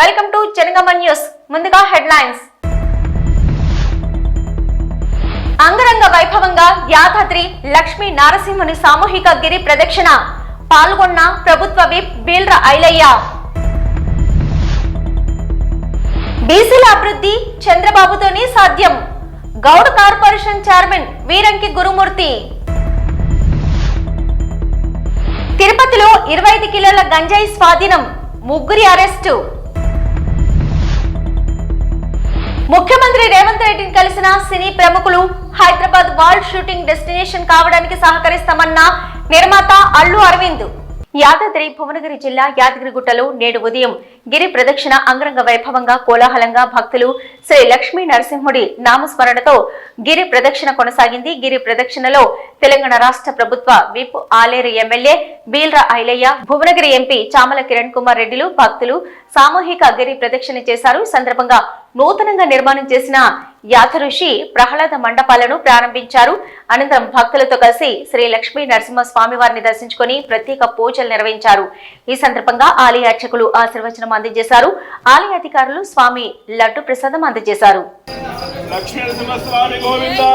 Welcome to Chenagamma news. ముందుగా headlines. అంగరంగ వైభవంగా యాదాద్రి లక్ష్మీ నారసింహుని సామూహిక గిరి ప్రదక్షిణ. పాల్గొన్న ప్రభుత్వ విప్ బీల్ర ఐలయ్య. బీసీల అభివృద్ధి చంద్రబాబుతోనే సాధ్యం. Goud corporation chairman Veeranki Gurumurthy. తిరుపతిలో ఇరవై ఐదు కిలోల గంజాయి స్వాధీనం. ముగ్గురి అరెస్టు. ముఖ్యమంత్రి రేవంత్ రెడ్డిని కలిసిన సినీ ప్రముఖులు హైదరాబాద్ వరల్డ్ షూటింగ్ డెస్టినేషన్ కావడానికి సహకరిస్తామన్న నిర్మాత అల్లు అరవింద్. యాదాద్రి భువనగిరి జిల్లా యాదగిరిగుట్టలో నేడు ఉదయం గిరి ప్రదక్షిణ అంగరంగ వైభవంగా కోలాహలంగా భక్తులు శ్రీ లక్ష్మీ నరసింహుడి నామస్మరణతో గిరి ప్రదక్షిణ కొనసాగింది. గిరి ప్రదక్షిణలో తెలంగాణ రాష్ట్ర ప్రభుత్వ whip Aleru MLA Beerla Ilaiah Bhuvanagiri MP Chamala Kiran Kumar రెడ్డిలు భక్తులు సామూహిక గిరి ప్రదక్షిణ చేశారు. సందర్భంగా నూతనంగా నిర్మాణం చేసిన యాథఋషి ప్రహ్లాద మండపాలను ప్రారంభించారు. అనంతరం భక్తులతో కలిసి శ్రీ లక్ష్మీ నరసింహ స్వామి వారిని దర్శించుకుని ప్రత్యేక పూజలు నిర్వహించారు. ఈ సందర్భంగా ఆలయ అర్చకులు ఆశీర్వచనం అందజేశారు. ఆలయ అధికారులు స్వామి లడ్డు ప్రసాదం అందజేశారు. లక్ష్మీ నరసింహస్వామి గోవిందా.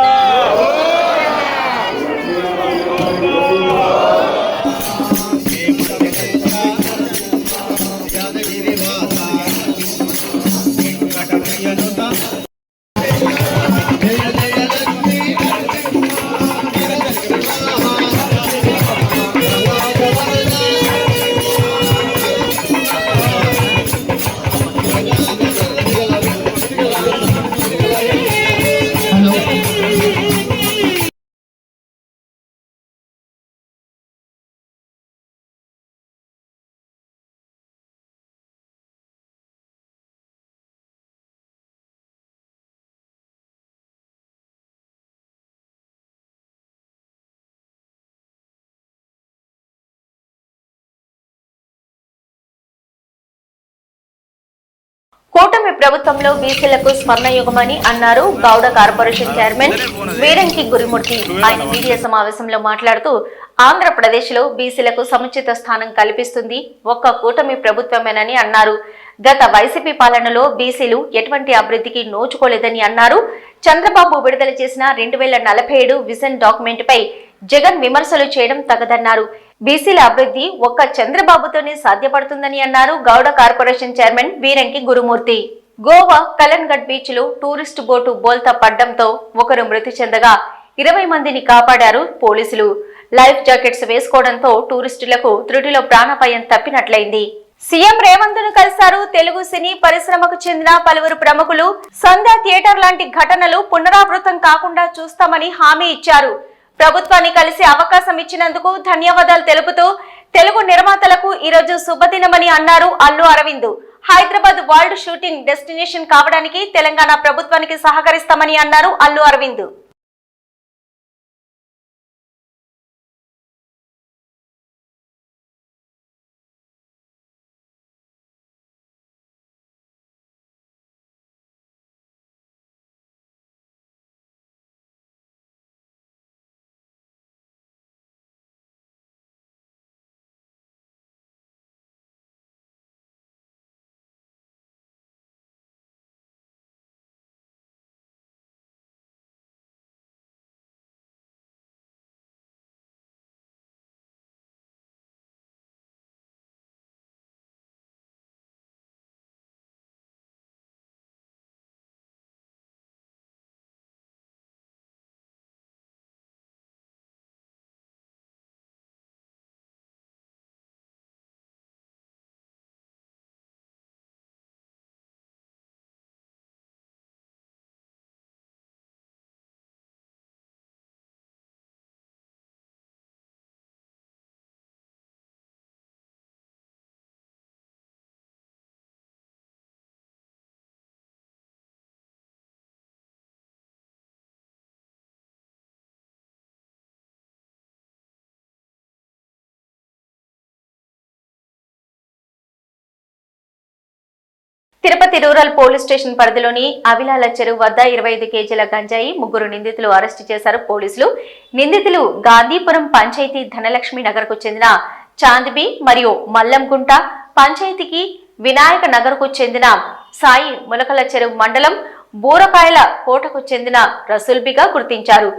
కూటమి ప్రభుత్వంలో బీసీలకు స్వర్ణయుగమని అన్నారు గౌడ కార్పొరేషన్ చైర్మన్ వీరంకి గురిమూర్తి. ఆయన మీడియా సమావేశంలో మాట్లాడుతూ ఆంధ్రప్రదేశ్లో బీసీలకు సముచిత స్థానం కల్పిస్తుంది ఒక్క కూటమి ప్రభుత్వమేనని అన్నారు. గత వైసీపీ పాలనలో బీసీలు ఎటువంటి అభివృద్ధికి నోచుకోలేదని అన్నారు. చంద్రబాబు విడుదల చేసిన రెండు వేల నలభై ఏడు విజన్ డాక్యుమెంట్ పై జగన్ విమర్శలు చేయడం తగదన్నారు. బీసీల అభివృద్ధి ఒక్క చంద్రబాబుతోనే సాధ్యపడుతుందని అన్నారు గౌడ కార్పొరేషన్ చైర్మన్ వీరంకి గురుమూర్తి. గోవా కలన్గఢ్ బీచ్లో టూరిస్ట్ బోటు బోల్తా పడ్డంతో ఒకరు మృతి చెందగా ఇరవై మందిని కాపాడారు పోలీసులు. లైఫ్ జాకెట్స్ వేసుకోవడంతో టూరిస్టులకు త్రుటిలో ప్రాణాపాయం తప్పినట్లయింది. సీఎం రేవంత్ను కలిశారు తెలుగు సినీ పరిశ్రమకు చెందిన పలువురు ప్రముఖులు. సంధ్యా థియేటర్ లాంటి ఘటనలు పునరావృతం కాకుండా చూస్తామని హామీ ఇచ్చారు. ప్రభుత్వాన్ని కలిసి అవకాశం ఇచ్చినందుకు ధన్యవాదాలు తెలుపుతూ తెలుగు నిర్మాతలకు ఈరోజు శుభదినమని అన్నారు Allu Aravind. Hyderabad world shooting destination కావడానికి తెలంగాణ ప్రభుత్వానికి సహకరిస్తామని అన్నారు Allu Aravind. Tirupati rural police station పరిధిలోని అవిలాల చెరువు వద్ద ఇరవై ఐదు కేజీల గంజాయి ముగ్గురు నిందితులు అరెస్టు చేశారు పోలీసులు. నిందితులు గాంధీపురం పంచాయతీ ధనలక్ష్మి నగర్కు చెందిన చాందిబి మరియు మల్లంగుంట పంచాయతీకి వినాయక నగర్కు చెందిన సాయి ములకల చెరువు మండలం బూరకాయల కోటకు చెందిన రసూల్బిగా గుర్తించారు.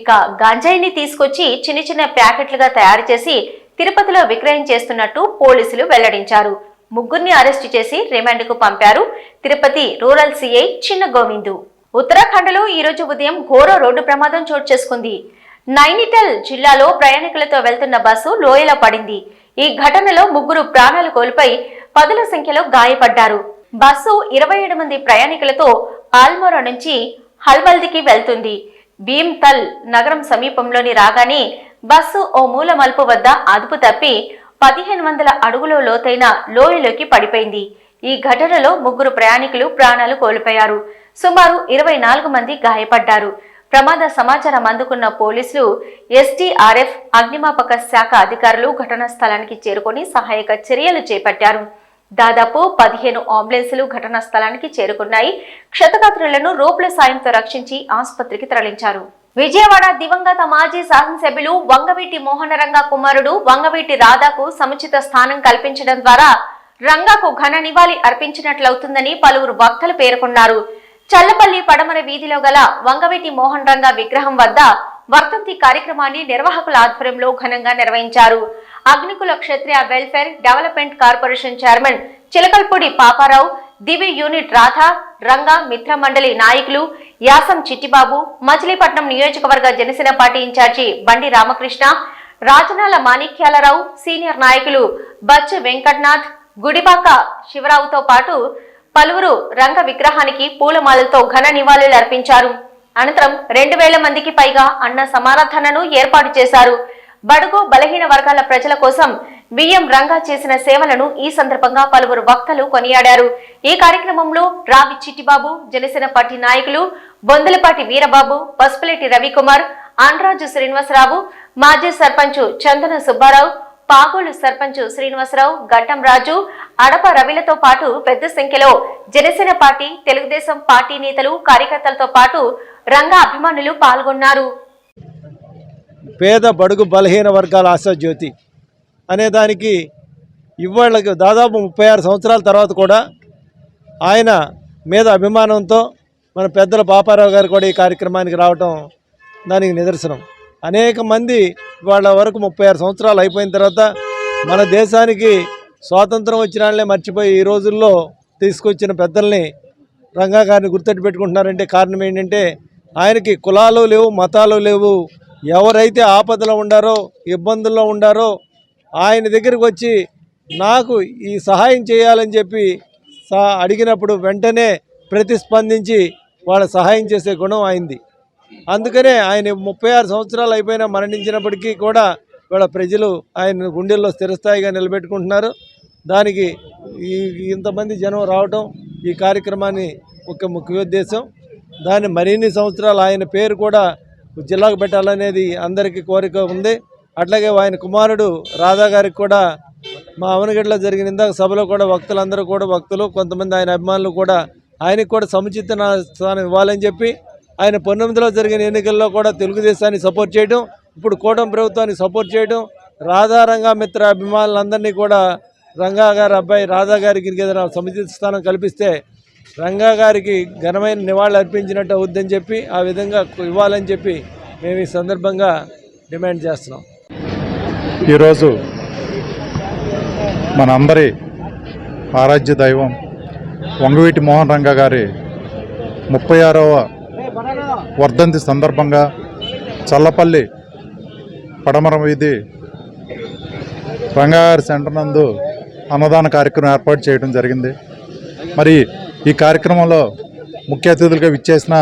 ఇక గంజాయిని తీసుకొచ్చి చిన్న చిన్న ప్యాకెట్లుగా తయారు చేసి తిరుపతిలో విక్రయం చేస్తున్నట్టు పోలీసులు వెల్లడించారు. ముగ్గురిని అరెస్టు చేసి రిమాండ్కు పంపారు తిరుపతి రూరల్ సిఐ చిన్న గోవిందు. ఉత్తరాఖండ్లో ఈ రోజు ఉదయం ఘోర రోడ్డు ప్రమాదం చోటు చేసుకుంది. నైనిటల్ జిల్లాలో ప్రయాణికులతో వెళ్తున్న బస్సు లోయలో పడింది. ఈ ఘటనలో ముగ్గురు ప్రాణాలు కోల్పోయి పదుల సంఖ్యలో గాయపడ్డారు. బస్సు ఇరవై ఏడు మంది ప్రయాణికులతో ఆల్మోరా నుంచి హల్బల్దికి వెళ్తుంది. భీమ్తల్ నగరం సమీపంలోని రాగానే బస్సు ఓ మూల మలుపు వద్ద అదుపు తప్పి పదిహేను వందల అడుగుల లోతైన లోయలోకి పడిపోయింది. ఈ ఘటనలో ముగ్గురు ప్రయాణికులు ప్రాణాలు కోల్పోయారు. సుమారు ఇరవై నాలుగు మంది గాయపడ్డారు. ప్రమాద సమాచారం అందుకున్న పోలీసులు ఎస్టీఆర్ఎఫ్ అగ్నిమాపక శాఖ అధికారులు ఘటనా స్థలానికి చేరుకొని సహాయక చర్యలు చేపట్టారు. దాదాపు పదిహేను అంబులెన్సులు ఘటనా స్థలానికి చేరుకున్నాయి. క్షతగాత్రులను రోప్ల సాయంతో రక్షించి ఆసుపత్రికి తరలించారు. విజయవాడ దివంగత మాజీ శాసనసభ్యులు వంగవీటి మోహనరంగ కుమారుడు వంగవీటి రాధాకు సముచిత స్థానం కల్పించడం ద్వారా రంగాకు ఘన నివాళి అర్పించినట్లవుతుందని పలువురు వక్తలు పేర్కొన్నారు. చల్లపల్లి పడమర వీధిలో గల వంగవీటి మోహన్ రంగ విగ్రహం వద్ద వర్తంతి కార్యక్రమాన్ని నిర్వాహకుల ఆధ్వర్యంలో ఘనంగా నిర్వహించారు. Agnikula Kshatriya welfare development corporation chairman Chilakalpudi Paparao Divi unit Radha Ranga Mitra Mandali నాయకులు యాసం చిట్టిబాబు మచిలీపట్నం నియోజకవర్గ జనసేన పార్టీ ఇన్ఛార్జి బండి రామకృష్ణ రాజనాల మాణిక్యాలరావు సీనియర్ నాయకులు బచ్చ వెంకట్నాథ్ గుడిబాక శివరావుతో పాటు పలువురు రంగ విగ్రహానికి పూలమాలలతో ఘన నివాళులు అర్పించారు. అనంతరం రెండు వేల మందికి పైగా అన్న సమారాధనను ఏర్పాటు చేశారు. బడుగు బలహీన వర్గాల ప్రజల కోసం బియ్యం రంగా చేసిన సేవలను ఈ సందర్భంగా పలువురు వక్తలు కొనియాడారు. ఈ కార్యక్రమంలో రావి చిట్టిబాబు జనసేన పార్టీ నాయకులు బొందలపాటి వీరబాబు పసుపులేటి రవికుమార్ ఆండ్రాజు శ్రీనివాసరావు మాజీ సర్పంచ్ చందన సుబ్బారావు పాగోలు సర్పంచ్ శ్రీనివాసరావు గట్టం రాజు అడప రవిలతో పాటు పెద్ద సంఖ్యలో జనసేన పార్టీ తెలుగుదేశం పార్టీ నేతలు కార్యకర్తలతో పాటు రంగా అభిమానులు పాల్గొన్నారు. పేద బడుగు బలహీన వర్గాల ఆశాజ్యోతి. అనే దానికి ఇవాళకి దాదాపు ముప్పై ఆరు సంవత్సరాల తర్వాత కూడా ఆయన మీద అభిమానంతో మన పెద్దల పాపారావు గారు కూడా ఈ కార్యక్రమానికి రావటం దానికి నిదర్శనం. అనేక మంది వాళ్ళ వరకు ముప్పై ఆరు సంవత్సరాలు అయిపోయిన తర్వాత మన దేశానికి స్వాతంత్రం వచ్చిన వాళ్ళే మర్చిపోయి ఈ రోజుల్లో తీసుకొచ్చిన పెద్దల్ని రంగా గారిని గుర్తెట్టు పెట్టుకుంటున్నారంటే కారణం ఏంటంటే ఆయనకి కులాలు లేవు మతాలు లేవు. ఎవరైతే ఆపదలో ఉండారో ఇబ్బందుల్లో ఉండారో ఆయన దగ్గరికి వచ్చి నాకు ఈ సహాయం చేయాలని చెప్పి అడిగినప్పుడు వెంటనే ప్రతిస్పందించి వాళ్ళ సహాయం చేసే గుణం ఆయనది. అందుకనే ఆయన ముప్పై ఆరు సంవత్సరాలు అయిపోయినా మరణించినప్పటికీ కూడా వాళ్ళ ప్రజలు ఆయన గుండెల్లో స్థిరస్థాయిగా నిలబెట్టుకుంటున్నారు. దానికి ఈ ఇంతమంది జనం రావటం ఈ కార్యక్రమాన్ని ఒక ముఖ్యోద్దేశం దాన్ని మరిన్ని సంవత్సరాలు ఆయన పేరు కూడా జిల్లాకు పెట్టాలనేది అందరికీ కోరిక ఉంది. అట్లాగే ఆయన కుమారుడు రాధా గారికి కూడా మా అవనగడ్డలో జరిగిన ఇందాక సభలో కూడా భక్తులందరూ కూడా భక్తులు కొంతమంది ఆయన అభిమానులు కూడా ఆయనకు కూడా సముచిత స్థానం ఇవ్వాలని చెప్పి ఆయన పంతొమ్మిదిలో జరిగిన ఎన్నికల్లో కూడా తెలుగుదేశాన్ని సపోర్ట్ చేయడం ఇప్పుడు కూటమి ప్రభుత్వాన్ని సపోర్ట్ చేయడం రాధా రంగా మిత్ర అభిమానులందరినీ కూడా రంగా గారి అబ్బాయి రాధా గారికి ఏదైనా సముచిత స్థానం కల్పిస్తే రంగా గారికి ఘనమైన నివాళులు అర్పించినట్టు అవుద్దని చెప్పి ఆ విధంగా ఇవ్వాలని చెప్పి మేము ఈ సందర్భంగా డిమాండ్ చేస్తున్నాం. ఈరోజు మన అందరి ఆరాధ్య దైవం వంగవీటి మోహన్ రంగ గారి ముప్పై ఆరవ వర్ధంతి సందర్భంగా చల్లపల్లి పడమర వీధి రంగారి సెంటర్ నందు అన్నదాన కార్యక్రమం ఏర్పాటు చేయడం జరిగింది. మరి ఈ కార్యక్రమంలో ముఖ్య అతిథులుగా విచ్చేసిన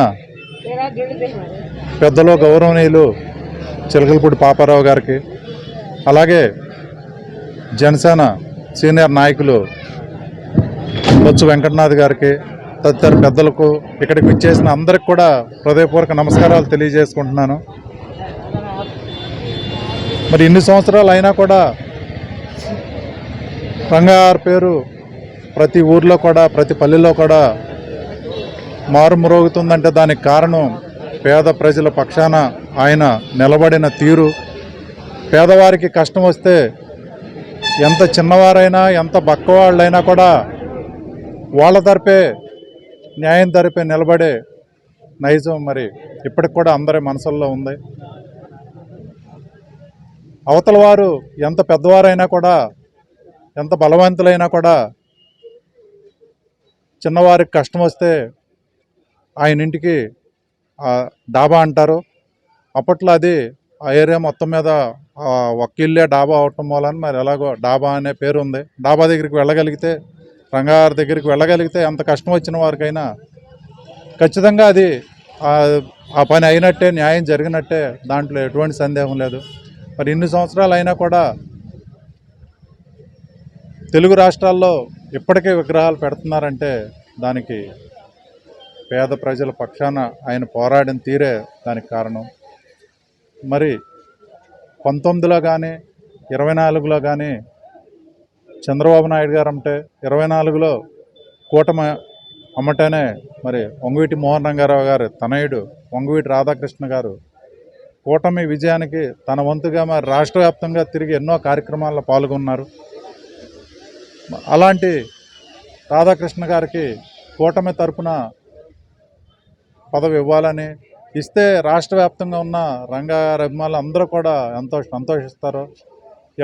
పెద్దలు గౌరవనీయులు చిలకలపూడి పాపారావు గారికి అలాగే జనసేన సీనియర్ నాయకులు బొత్స వెంకటనాథ్ గారికి తదితర పెద్దలకు ఇక్కడికి విచ్చేసిన అందరికి కూడా హృదయపూర్వక నమస్కారాలు తెలియజేసుకుంటున్నాను. మరి ఇన్ని సంవత్సరాలు అయినా కూడా రంగారు పేరు ప్రతి ఊర్లో కూడా ప్రతి పల్లెల్లో కూడా మారుమ్రోగుతుందంటే దానికి కారణం పేద ప్రజల పక్షాన ఆయన నిలబడిన తీరు. పేదవారికి కష్టం వస్తే ఎంత చిన్నవారైనా ఎంత బక్కవాళ్ళైనా కూడా వాళ్ళ తరపే న్యాయం తరపే నిలబడే నైజం మరి ఇప్పటికి కూడా అందరి మనసుల్లో ఉంది. అవతల వారు ఎంత పెద్దవారైనా కూడా ఎంత బలవంతులైనా కూడా చిన్నవారికి కష్టం వస్తే ఆయన ఇంటికి డాబా అంటారు. అప్పట్లో అది ఆ ఏరియా మొత్తం మీద ఆ, ఇల్లే డాబా అవటం వలన మరి ఎలాగో డాబా అనే పేరు ఉంది. డాబా దగ్గరికి వెళ్ళగలిగితే రంగారి దగ్గరికి వెళ్ళగలిగితే ఎంత కష్టం వచ్చిన వారికైనా ఖచ్చితంగా అది ఆ- ఆ పని అయినట్టే న్యాయం జరిగినట్టే దాంట్లో ఎటువంటి సందేహం లేదు. మరి ఇన్ని సంవత్సరాలు అయినా కూడా తెలుగు రాష్ట్రాల్లో ఇప్పటికే విగ్రహాలు పెడుతున్నారంటే దానికి పేద ప్రజల పక్షాన ఆయన పోరాడిన తీరే దానికి కారణం. మరి పంతొమ్మిదిలో కానీ ఇరవై నాలుగులో కానీ చంద్రబాబు నాయుడు గారు అంటే ఇరవై నాలుగులో కూటమి అమ్మటేనే మరి వంగవీటి మోహన్ రంగారావు గారు తనయుడు వంగవీటి రాధాకృష్ణ గారు కూటమి విజయానికి తన వంతుగా మరి రాష్ట్ర వ్యాప్తంగా తిరిగి ఎన్నో కార్యక్రమాల్లో పాల్గొన్నారు. అలాంటి రాధాకృష్ణ గారికి కూటమి తరపున పదవి ఇవ్వాలని ఇస్తే రాష్ట్ర వ్యాప్తంగా ఉన్న రంగాగారి అభిమానులు అందరూ కూడా ఎంతో సంతోషిస్తారు.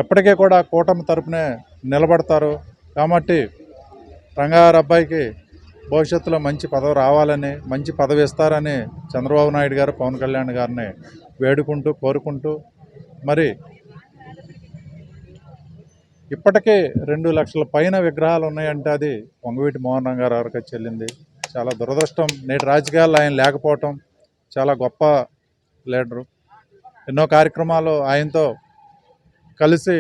ఎప్పటికీ కూడా కూటమి తరపునే నిలబడతారు. కాబట్టి రంగారు అబ్బాయికి భవిష్యత్తులో మంచి పదవి రావాలని మంచి పదవి ఇస్తారని చంద్రబాబు నాయుడు గారు పవన్ కళ్యాణ్ గారిని వేడుకుంటూ కోరుకుంటూ మరి ఇప్పటికే రెండు లక్షల పైన విగ్రహాలు ఉన్నాయంటే అది పొంగవీటి మోహన్ రంగారావు గారికి చెల్లింది. చాలా దురదృష్టం. నేటి రాజకీయాల్లో ఆయన లేకపోవటం చాలా గొప్ప లీడరు. ఎన్నో కార్యక్రమాలు ఆయనతో కలిసి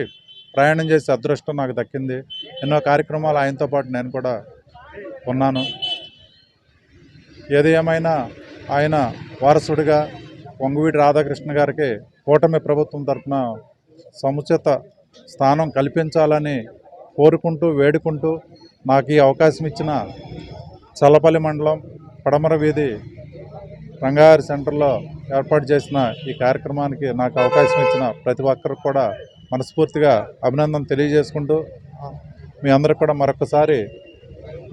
ప్రయాణం చేసే అదృష్టం నాకు దక్కింది. ఎన్నో కార్యక్రమాలు ఆయనతో పాటు నేను కూడా ఉన్నాను. ఏది ఏమైనా ఆయన వారసుడిగా పొంగువీటి రాధాకృష్ణ గారికి కూటమి ప్రభుత్వం తరఫున సముచిత స్థానం కల్పించాలని కోరుకుంటూ వేడుకుంటూ నాకు ఈ అవకాశం ఇచ్చిన చల్లపల్లి మండలం పడమర వీధి రంగారి సెంటర్లో ఏర్పాటు చేసిన ఈ కార్యక్రమానికి నాకు అవకాశం ఇచ్చిన ప్రతి ఒక్కరికి కూడా మనస్ఫూర్తిగా అభినందన తెలియజేసుకుంటూ మీ అందరికి కూడా మరొకసారి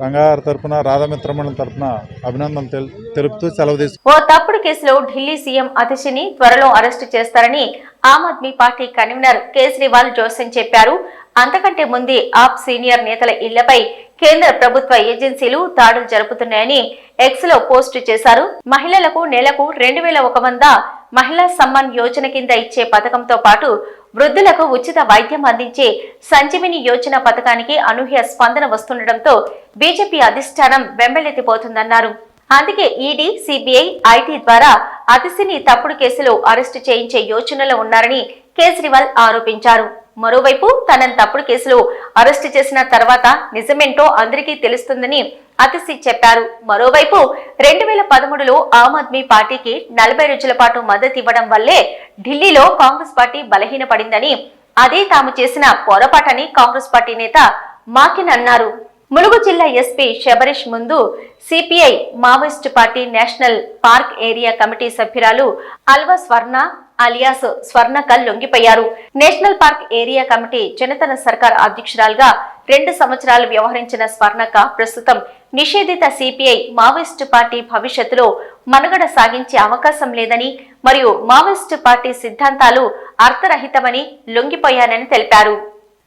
రంగారి తరపున రాధామిత్ర తరఫున తరపున అభినందన తెలు తెలుపుతూ సెలవు తీసుకుంటున్నాను. ఓ తప్పుడు కేసులో ఢిల్లీ సీఎం అతిశిని త్వరలో అరెస్టు చేస్తారని ఆమ్ ఆద్మీ పార్టీ కన్వీనర్ కేజ్రీవాల్ జోసెన్ చెప్పారు అంతకంటే ముందే ఆప్ సీనియర్ నేతల ఇళ్ళపై కేంద్ర ప్రభుత్వ ఏజెన్సీలు దాడులు జరుపుతున్నాయని ఎక్స్లో పోస్టు చేశారు. మహిళలకు నెలకు రెండు వేల ఒక వంద మహిళా సమ్మాన్ యోజన కింద ఇచ్చే పథకంతో పాటు వృద్ధులకు ఉచిత వైద్యం అందించే సంజీవిని యోజన పథకానికి అనూహ్య స్పందన వస్తుండటంతో బీజేపీ అధిష్టానం వెంబెలెత్తిపోతుందన్నారు. అందుకే ఈడీ సిబిఐ ఐటీ ద్వారా అతిశిని తప్పుడు కేసులో అరెస్టు చేయించే యోచనలో ఉన్నారని కేజ్రీవాల్ ఆరోపించారు. మరోవైపు తనని తప్పుడు కేసులో అరెస్టు చేసిన తర్వాత నిజమేంటో అందరికీ తెలుస్తుందని అతిశి చెప్పారు. మరోవైపు రెండు వేల పదమూడులో ఆమ్ ఆద్మీ పార్టీకి నలభై రోజుల పాటు మద్దతు ఇవ్వడం వల్లే ఢిల్లీలో కాంగ్రెస్ పార్టీ బలహీనపడిందని అదే తాము చేసిన పొరపాటని కాంగ్రెస్ పార్టీ నేత మాకిన్ అన్నారు. ములుగు జిల్లా ఎస్పీ శబరీష్ ముందు CPI Maoist party national park area committee సభ్యురాలు Alwa Swarna alias Swarnakal లొంగిపోయారు. National park area committee Janatana Sarkar అధ్యక్షురాలుగా రెండు సంవత్సరాలు వ్యవహరించిన స్వర్ణక ప్రస్తుతం నిషేధిత సిపిఐ మావోయిస్టు పార్టీ భవిష్యత్తులో మనుగడ సాగించే అవకాశం లేదని మరియు మావోయిస్టు పార్టీ సిద్ధాంతాలు అర్థరహితమని లొంగిపోయానని తెలిపారు.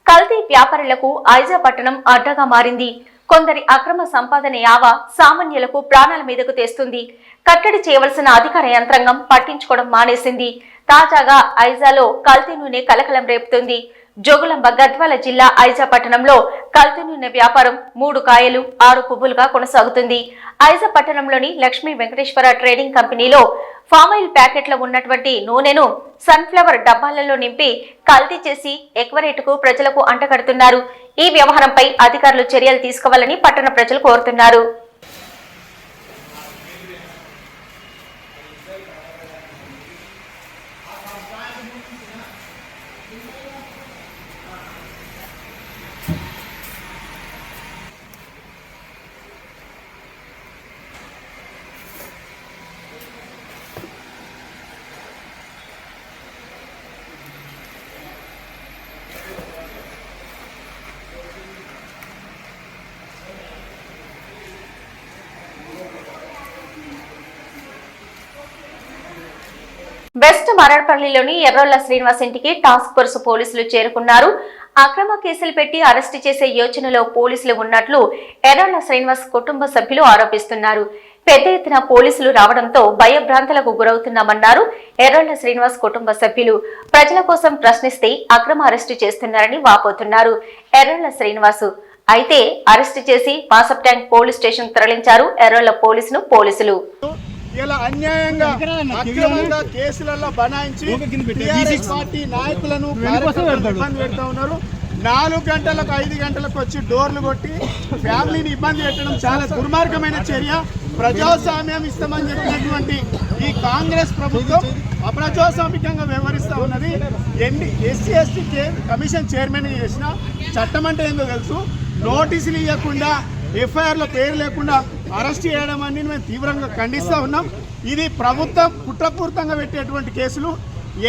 కల్తీ వ్యాపారులకు ఐజా పట్టణం అడ్డగా మారింది. కొందరి అక్రమ సంపాదన యావ సామాన్యులకు ప్రాణాల మీదకు తెస్తుంది. కట్టడి చేయవలసిన అధికార యంత్రాంగం పట్టించుకోవడం మానేసింది. తాజాగా ఐజాలో కల్తీ నూనె కలకలం రేపుతుంది. జోగులాంబ గద్వాల జిల్లా ఐజా పట్టణంలో కల్తీ నూనె వ్యాపారం మూడు కాయలు ఆరు పువ్వులుగా కొనసాగుతుంది. ఐజా పట్టణంలోని లక్ష్మీ వెంకటేశ్వర ట్రేడింగ్ కంపెనీలో ఫామాయిల్ ప్యాకెట్లో ఉన్నటువంటి నూనెను సన్ఫ్లవర్ డబ్బాలలో నింపి కల్తీ చేసి ఎక్వరేట్కు ప్రజలకు అంటగడుతున్నారు. ఈ వ్యవహారంపై అధికారులు చర్యలు తీసుకోవాలని పట్టణ ప్రజలు కోరుతున్నారు. వెస్ట్ మరడ్పల్లిలోని ఎర్రోళ్ళ శ్రీనివాస్ ఇంటికి టాస్క్ ఫోర్స్ పోలీసులు చేరుకున్నారు. అక్రమ కేసులు పెట్టి అరెస్టు చేసే యోచనలో పోలీసులు ఉన్నట్లు ఎర్రోళ్ళ శ్రీనివాస్ కుటుంబ సభ్యులు ఆరోపిస్తున్నారు. పెద్ద ఎత్తున పోలీసులు రావడంతో భయభ్రాంతులకు గురవుతున్నామన్నారు ఎర్రళ్ళ శ్రీనివాస్ కుటుంబ సభ్యులు. ప్రజల కోసం ప్రశ్నిస్తే అక్రమ అరెస్టు చేస్తున్నారని వాపోతున్నారు ఎర్రళ్ళ శ్రీనివాసు. అయితే అరెస్టు చేసి మాసప్ ట్యాంక్ పోలీస్ స్టేషన్ తరలించారు ఎర్రళ్ళ పోలీసును పోలీసులు. ఇలా అన్యాయంగా అక్రమంగా కేసులలో బనాయించి టీఆర్ఎస్ పార్టీ నాయకులను ఇబ్బంది పెడతా ఉన్నారు. నాలుగు గంటలకు ఐదు గంటలకు వచ్చి డోర్లు కొట్టి ఫ్యామిలీని ఇబ్బంది పెట్టడం చాలా దుర్మార్గమైన చర్య. ప్రజాస్వామ్యం ఇస్తామని చెప్పినటువంటి ఈ కాంగ్రెస్ ప్రభుత్వం అప్రజాస్వామికంగా వ్యవహరిస్తూ ఉన్నది. ఎన్ని ఎస్సీ ఎస్టీ కమిషన్ చైర్మన్ చేసిన చట్టం అంటే ఏందో తెలుసు. నోటీసులు ఇవ్వకుండా ఎఫ్ఐఆర్లో పేరు లేకుండా అరెస్ట్ చేయడం అని మేము తీవ్రంగా ఖండిస్తూ ఉన్నాం. ఇది ప్రభుత్వం కుట్రపూరితంగా పెట్టేటువంటి కేసులు.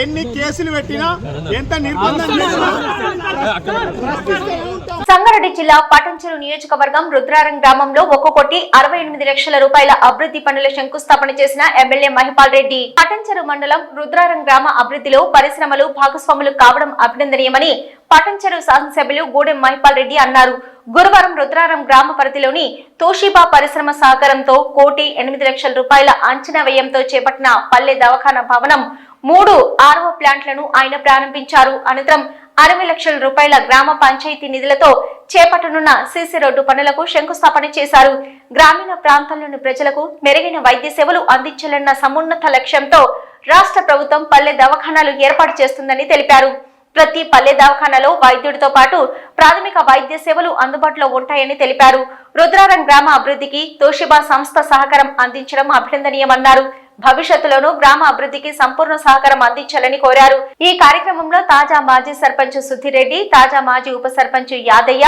ఎన్ని కేసులు పెట్టినా ఎంత నిర్బంధం. సంగారెడ్డి జిల్లా పటంచెరు నియోజకవర్గం రుద్రారం గ్రామంలో ఒక కోటి అరవై ఎనిమిది లక్షల రూపాయల అభివృద్ధి పనుల శంకుస్థాపన చేసిన ఎమ్మెల్యే మహిపాల్ రెడ్డి. పటంచెరు మండలం రుద్రారం గ్రామ అభివృద్ధిలో పరిశ్రమలు భాగస్వాములు కావడం అభినందనీయమని పటంచెరు శాసనసభ్యులు గూడెం మహిపాల్ రెడ్డి అన్నారు. గురువారం రుద్రారం గ్రామ పరిధిలోని తోషిబా పరిశ్రమ సహకారంతో కోటి ఎనిమిది లక్షల రూపాయల అంచనా వ్యయంతో చేపట్టిన పల్లె దవాఖాన భవనం మూడు ఆరవ ప్లాంట్లను ఆయన ప్రారంభించారు. అనంతరం అరవై లక్షల రూపాయల గ్రామ పంచాయతీ నిధులతో చేపట్టనున్న సీసీ రోడ్డు పనులకు శంకుస్థాపన చేశారు. గ్రామీణ ప్రాంతాల్లోని ప్రజలకు మెరుగైన వైద్య సేవలు అందించాలన్న సమున్నత లక్ష్యంతో రాష్ట్ర ప్రభుత్వం పల్లె దవాఖానాలు ఏర్పాటు చేస్తుందని తెలిపారు. ప్రతి పల్లె దవాఖానలో వైద్యుడితో పాటు ప్రాథమిక వైద్య సేవలు అందుబాటులో ఉంటాయని తెలిపారు. రుద్రారం గ్రామ అభివృద్ధికి తోషిబా సంస్థ సహకారం అందించడం అభినందనీయమన్నారు. భవిష్యత్తులోనూ గ్రామ అభివృద్ధికి సంపూర్ణ సహకారం అందించాలని కోరారు. ఈ కార్యక్రమంలో తాజా మాజీ సర్పంచ్ సుధిరెడ్డి తాజా మాజీ ఉప సర్పంచ్ యాదయ్య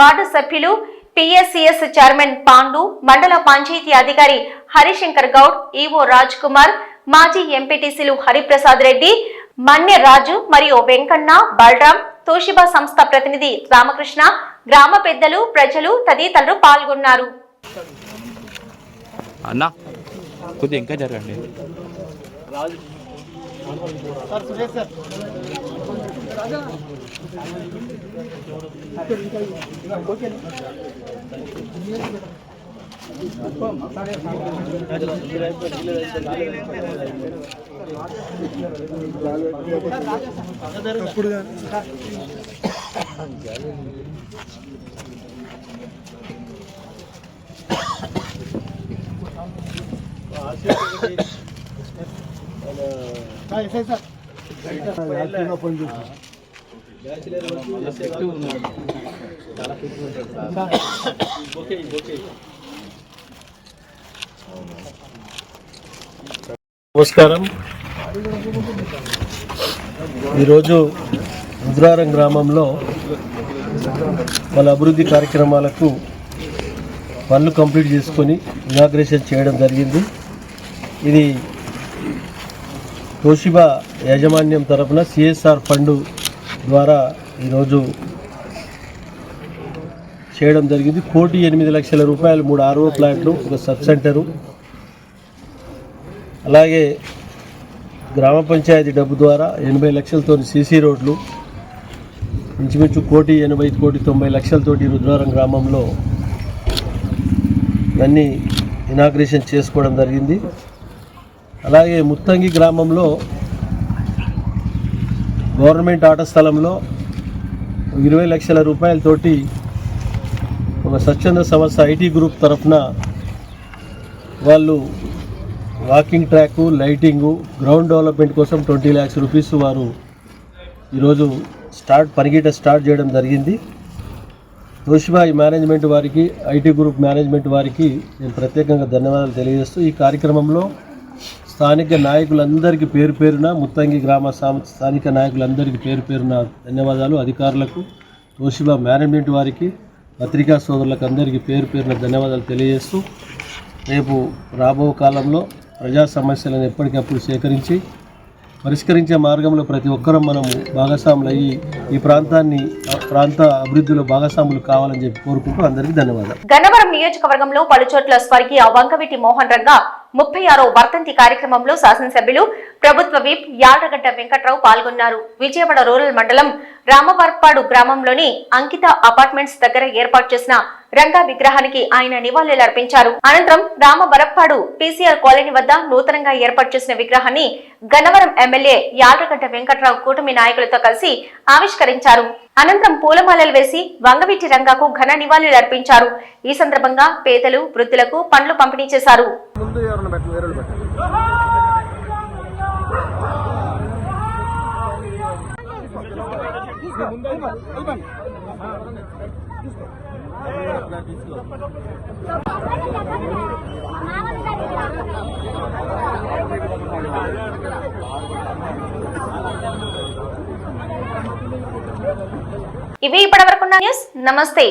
వార్డు సభ్యులు పిఎస్సిఎస్ చైర్మన్ పాండు మండల పంచాయతీ అధికారి హరిశంకర్ గౌడ్ ఈవో రాజ్ కుమార్ మాజీ ఎంపీటీసీలు హరిప్రసాద్ రెడ్డి మన్య రాజు మరియు వెంకన్న బలరాం తోషిబా సంస్థ ప్రతినిధి రామకృష్ణ గ్రామ పెద్దలు ప్రజలు తదితరులు పాల్గొన్నారు. అన్నా కొద్దిగా ఇంకా జరగండి. తప్పుడు పని చేస్తాను బ్యాచిలర్ వరకు చాలా ఫిట్ ఉంటాడు సార్ ఓకే ఓకే నమస్కారం. ఈరోజు రుద్రారం గ్రామంలో వాళ్ళ అభివృద్ధి కార్యక్రమాలకు పనులు కంప్లీట్ చేసుకొని ఇనాగ్రేషన్ చేయడం జరిగింది. ఇది తోషిబా యాజమాన్యం తరఫున సిఎస్ఆర్ ఫండ్ ద్వారా ఈరోజు చేయడం జరిగింది. కోటి ఎనిమిది లక్షల రూపాయలు మూడు ఆర్ఓ ప్లాంట్లు ఒక సబ్ సెంటరు. అలాగే గ్రామ పంచాయతీ డబ్బు ద్వారా ఎనభై లక్షలతో సీసీ రోడ్లు ఇంచుమించు కోటి ఎనభై కోటి తొంభై లక్షలతోటి రుద్రవరం గ్రామంలో ఇవన్నీ ఇనాగ్రేషన్ చేసుకోవడం జరిగింది. అలాగే ముత్తంగి గ్రామంలో గవర్నమెంట్ ఆట స్థలంలో ఇరవై లక్షల రూపాయలతోటి ఒక స్వచ్ఛంద సంస్థ ఐటీ గ్రూప్ తరఫున వాళ్ళు walking track lighting ground development కోసం ట్వంటీ ల్యాక్స్ రూపీస్ వారు ఈరోజు స్టార్ట్ పరిగెట స్టార్ట్ చేయడం జరిగింది. తోషిబాయి మేనేజ్మెంట్ వారికి ఐటీ గ్రూప్ మేనేజ్మెంట్ వారికి నేను ప్రత్యేకంగా ధన్యవాదాలు తెలియజేస్తూ ఈ కార్యక్రమంలో స్థానిక నాయకులందరికీ పేరు పేరున ముత్తంగి గ్రామ స్థానిక నాయకులందరికీ పేరు పేరున ధన్యవాదాలు. అధికారులకు తోషిబా మేనేజ్మెంట్ వారికి పత్రికా సోదరులకు అందరికీ పేరు పేరున ధన్యవాదాలు తెలియజేస్తూ రేపు రాబో కాలంలో ప్రజా సమస్యలను ఎప్పటికప్పుడు సేకరించి పరిష్కరించే మార్గంలో ప్రతి ఒక్కరం మనము భాగస్వాములు అయ్యి ఈ ప్రాంతాన్ని ఆ ప్రాంత అభివృద్ధిలో భాగస్వాములు కావాలని చెప్పి కోరుకుంటూ అందరికీ ధన్యవాదాలు. గన్నవరం నియోజకవర్గంలో పలుచోట్ల స్వర్గీయ వంకవిటి మోహన్ రంగా ముప్పై ఆరో వర్ధంతి కార్యక్రమంలో శాసనసభ్యులు ప్రభుత్వ విప్ యాడగడ్డ వెంకట్రావు పాల్గొన్నారు. విజయవాడ రూరల్ మండలం రామవర్పాడు గ్రామంలోని అంకిత అపార్ట్మెంట్స్ దగ్గర ఏర్పాటు చేసిన రంగా విగ్రహానికి ఆయన నివాళులర్పించారు అనంతరం రామవరప్పాడు పీసీఆర్ కాలనీ వద్ద నూతనంగా ఏర్పాటు చేసిన విగ్రహాన్ని గన్నవరం ఎమ్మెల్యే యాడగడ్డ వెంకట్రావు కూటమి నాయకులతో కలిసి ఆవిష్కరించారు. అనంతరం పూలమాలలు వేసి వంగవీటి రంగాకు ఘన నివాళులు అర్పించారు. ఈ సందర్భంగా పేదలు వృద్ధులకు పండ్లు పంపిణీ చేశారు. ఇవి ఇప్పటివరకున్న న్యూస్. నమస్తే.